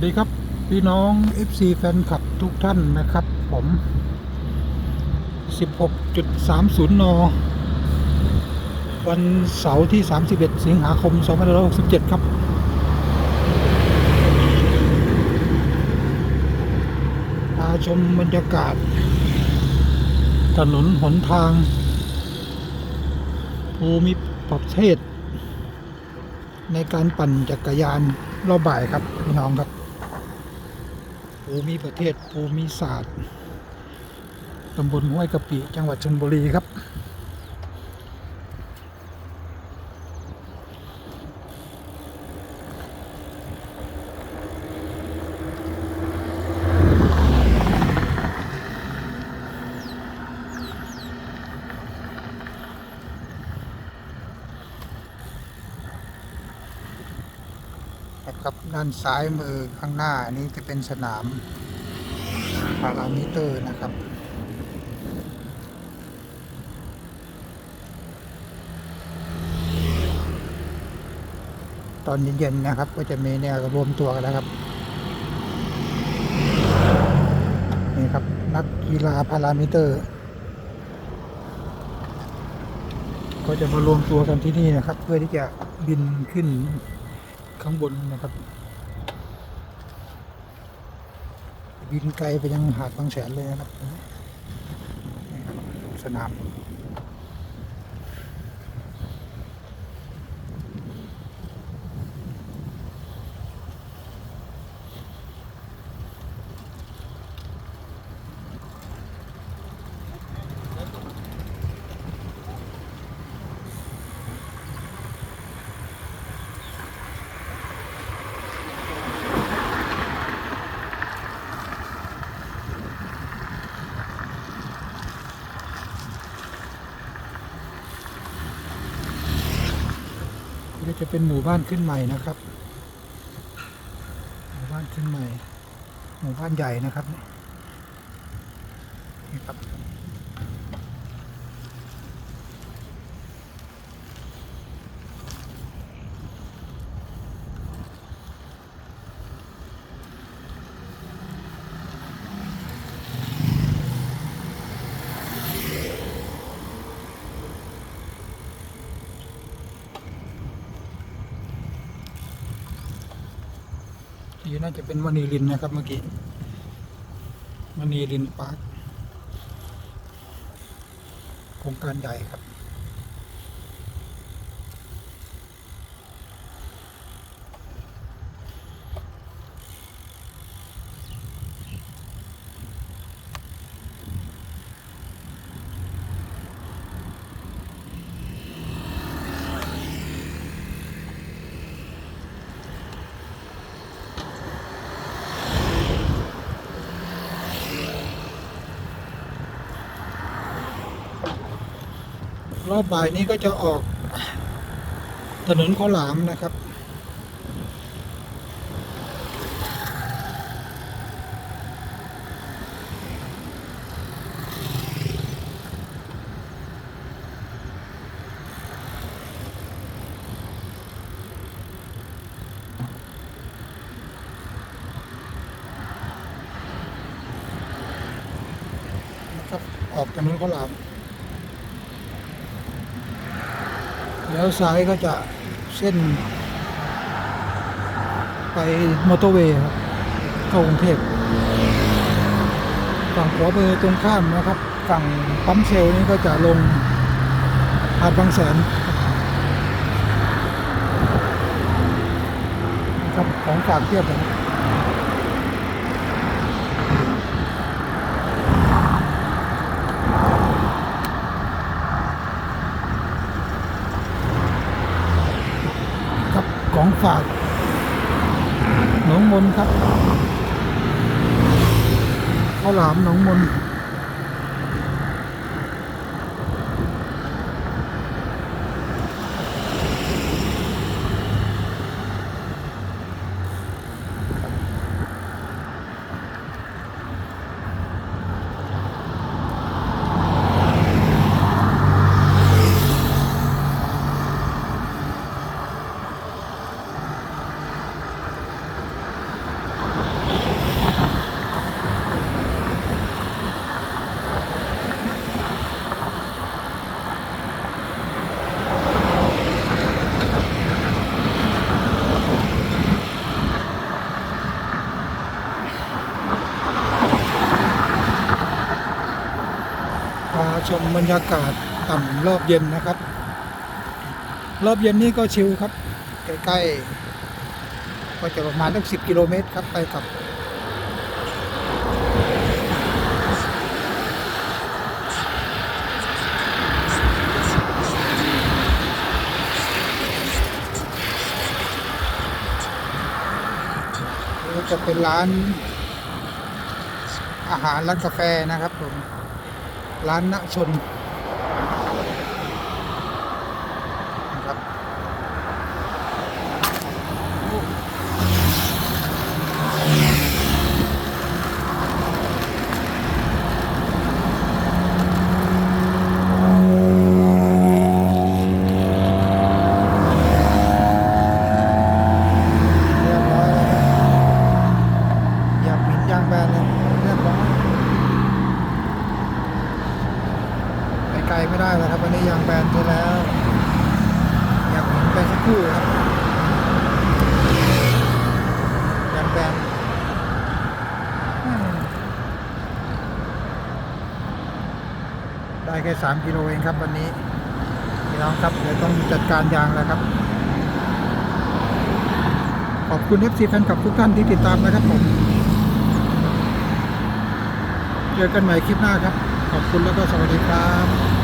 วัสดีครับ พี่น้อง FC แฟนคลับทุกท่านนะครับ ผม 16.30 น วันเสาร์ที่ 31 สิงหาคม 2567 ครับพาชมบรรยากาศ ถนนหนทาง ภูมิประเทศในการปั่นจักรยานรอบบ่ายครับ พี่น้องครับ ภูมิประเทศภูมิศาสตร์ตำบลห้วยกะปิจังหวัดชลบุรีครับ ด้านซ้ายมือข้างหน้านี้จะเป็นสนามพารามิเตอร์นะครับตอนเย็นๆนะครับ ก็จะมีเนี่ยรวมตัวกันนะครับ นี่ครับ นักกีฬาพารามิเตอร์ ก็จะมารวมตัวกันที่นี่นะครับ เพื่อที่จะบินขึ้นข้างบนนะครับ บินไกลไปยังหาดบางแสนเลยนะครับ สนาม จะเป็นหมู่บ้านขึ้นใหม่นะครับ หมู่บ้านขึ้นใหม่ หมู่บ้านใหญ่นะครับนี่ครับ นี่น่าจะเป็นมณีลินนะครับเมื่อกี้มณีลินปาร์คโครงการใหญ่ครับ รอบบ่ายนี้ก็จะออกถนนข้าวหลามนะครับนะครับออกถนนข้าวหลาม แล้วซ้ายก็จะเส้น ไปมอเตอร์เวย์ครับเข้ากรุงเทพฝั่งขวามือตรงข้ามนะครับ ฝั่งปั๊มเชลนี่ก็จะลงหาดบางแสนนะครับของฝากเทียบเลยครับของฝากหนอง มนครับข้าวหลามหนองมน ชมบรรยากาศต่ำรอบเย็นนะครับ รอบเย็นนี่ก็ชิลครับ ใกล้ๆก็จะประมาณสักสิบกิโลเมตรครับไปกับจะเป็นร้านอาหารร้านกาแฟนะครับผม ร้านณชนนะครับเรียบร้อยแล้วครับอยากปิดยางแบนเลยเรียบร้อย ไปไกลไม่ได้แล้วครับวันนี้ยางแบนไปแล้ว อยากเห็นไปสักครู่ครับยางแบนอืมได้ แค่สามกิโลเองครับวันนี้พี่น้องครับเดี๋ยวต้องจัดการยางแล้วครับ ขอบคุณ FC แฟนคลับทุกท่านที่ติดตามนะครับผมเจอกันใหม่คลิปหน้าครับ ขอบคุณแล้วก็สวัสดีครับ